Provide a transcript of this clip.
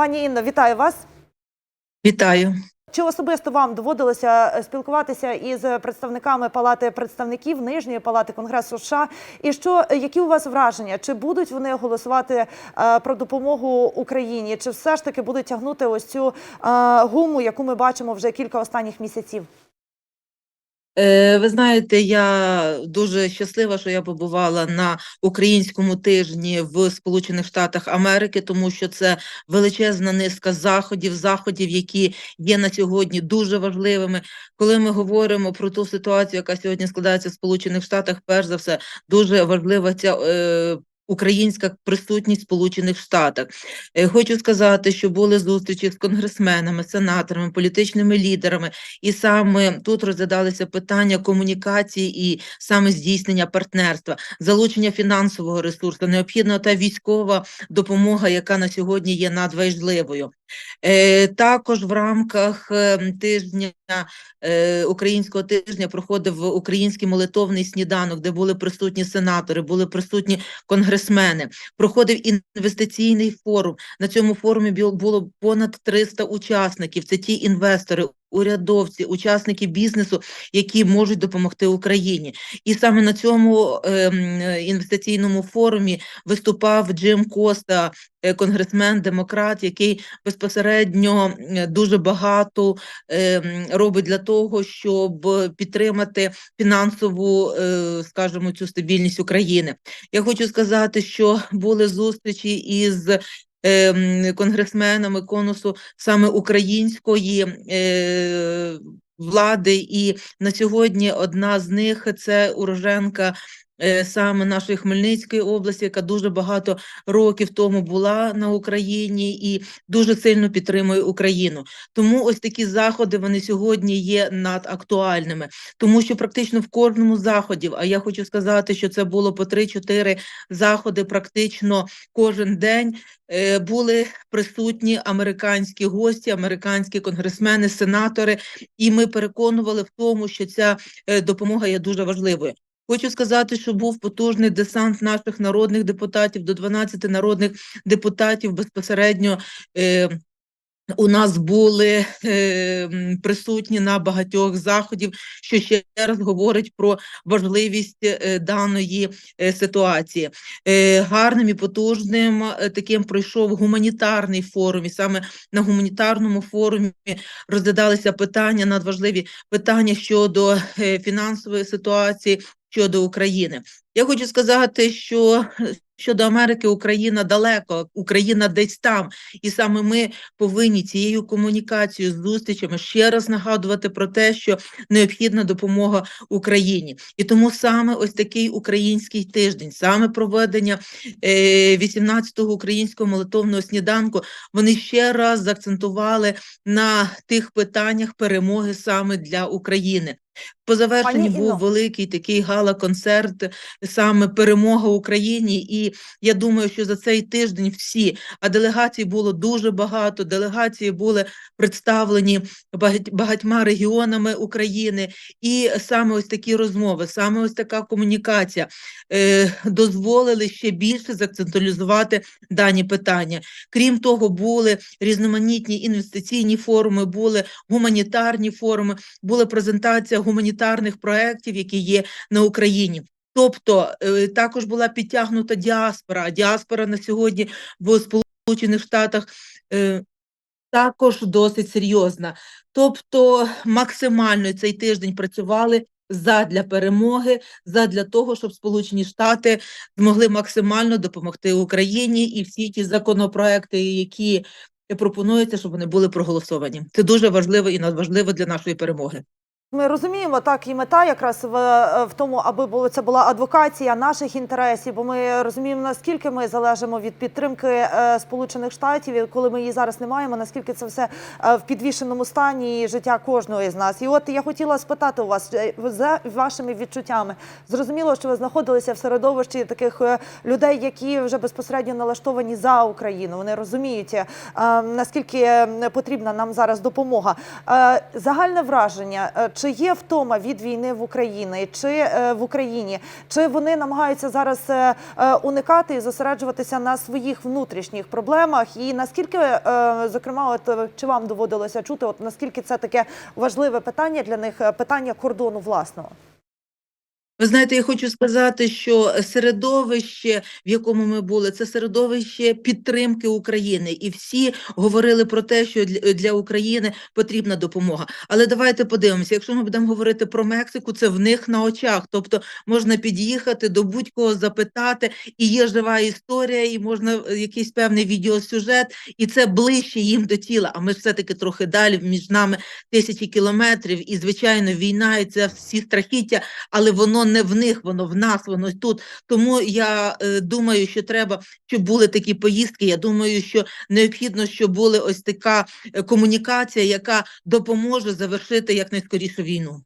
Пані Інно, вітаю вас. Вітаю. Чи особисто вам доводилося е, спілкуватися із представниками Палати представників Нижньої палати Конгресу США? І що е, які у вас враження? Чи будуть вони голосувати е, про допомогу Україні? Чи все ж таки будуть тягнути ось цю е, гуму, яку ми бачимо вже кілька останніх місяців? Е, Ви знаєте, я дуже щаслива, що я побувала на українському тижні в Сполучених Штатах Америки, тому що це величезна низка заходів, заходів, які є на сьогодні дуже важливими. Коли ми говоримо про ту ситуацію, яка сьогодні складається в Сполучених Штатах, перш за все дуже важлива ця. Українська присутність в Сполучених Штатах. Е, Хочу сказати, що були зустрічі з конгресменами, сенаторами, політичними лідерами, і саме тут розглядалися питання комунікації і саме здійснення партнерства, залучення фінансового ресурсу, необхідна та військова допомога, яка на сьогодні є надважливою. Е, також в рамках е, тижня е, українського тижня проходив український молитовний сніданок, де були присутні сенатори, були присутні конгресмени. Проходив інвестиційний форум. На цьому форумі було понад 300 учасників. Це ті інвестори. Урядовці, учасники бізнесу, які можуть допомогти Україні, і саме на цьому е, інвестиційному форумі виступав Джим Коста, е, конгресмен, демократ, який безпосередньо е, дуже багато ем, робить для того, щоб підтримати фінансову, е, скажімо, цю стабільність України. Я хочу сказати, що були зустрічі із конгресменами конусу саме української е, влади, і на сьогодні одна з них це уроженка. Е, Саме нашої Хмельницької області, яка дуже багато років тому була на Україні і дуже сильно підтримує Україну. Тому ось такі заходи вони сьогодні є надактуальними, тому що практично в кожному заході, а я хочу сказати, що це було по 3-4 заходи практично кожен день. е, Були присутні американські гості, американські конгресмени, сенатори, і ми переконували в тому, що ця е, допомога є дуже важливою. Хочу сказати, що був потужний десант наших народних депутатів до 12 народних депутатів безпосередньо. Е, у нас були е, присутні на багатьох заходів, що ще раз говорить про важливість е, даної е, ситуації. Е, гарним і потужним е, таким пройшов гуманітарний форум. І саме на гуманітарному форумі розглядалися питання, надважливі питання щодо е, фінансової ситуації. Щодо України, я хочу сказати, що щодо Америки Україна далеко, Україна десь там, і саме ми повинні цією комунікацією, з зустрічами ще раз нагадувати про те, що необхідна допомога Україні, і тому саме ось такий український тиждень, саме проведення е, 18-го українського молитовного сніданку, вони ще раз заакцентували на тих питаннях перемоги саме для України. По завершенні Пані був великий такий гала-концерт, саме перемога Україні. І я думаю, що за цей тиждень всі, а делегацій було дуже багато. Делегації були представлені багатьма регіонами України, і саме ось такі розмови, саме ось така комунікація е, дозволили ще більше заакцентуалізувати дані питання. Крім того, були різноманітні інвестиційні форуми, були гуманітарні форуми, була презентація гуманітарних проєктів, які є на Україні. Тобто е, також була підтягнута діаспора. Діаспора на сьогодні в Сполучених Штатах е, також досить серйозна. Тобто, максимально цей тиждень працювали задля перемоги, задля того, щоб Сполучені Штати змогли максимально допомогти Україні і всі ті законопроекти, які пропонуються, щоб вони були проголосовані. Це дуже важливо і надважливо для нашої перемоги. Ми розуміємо так, і мета якраз в, е, в тому, аби було це була адвокація наших інтересів, бо ми розуміємо, наскільки ми залежимо від підтримки е, Сполучених Штатів, і коли ми її зараз не маємо, наскільки це все е, в підвішеному стані і життя кожного з нас. І от я хотіла спитати у вас е, за вашими відчуттями. Зрозуміло, що ви знаходилися в середовищі таких е, людей, які вже безпосередньо налаштовані за Україну. Вони розуміють, е, наскільки е, потрібна нам зараз допомога. Е, Загальне враження. Чи є втома від війни в Україні, чи е, в Україні, чи вони намагаються зараз е, е, уникати і зосереджуватися на своїх внутрішніх проблемах? І наскільки, зокрема, от чи вам доводилося чути, от наскільки це таке важливе питання для них, питання кордону власного? Ви знаєте, я хочу сказати, що середовище, в якому ми були, це середовище підтримки України, і всі говорили про те, що для, України потрібна допомога. Але давайте подивимося, якщо ми будемо говорити про Мексику, це в них на очах. Тобто можна під'їхати до будь-кого запитати, і є жива історія, і можна е, якийсь певний відеосюжет, і це ближче їм до тіла. А ми ж все-таки трохи далі між нами тисячі кілометрів, і звичайно, війна і це всі страхіття, але воно не в них, воно в нас, воно тут. Тому я е, думаю, що треба, щоб були такі поїздки. Я думаю, що необхідно, щоб була ось така е, комунікація, яка допоможе завершити якнайскоріше війну.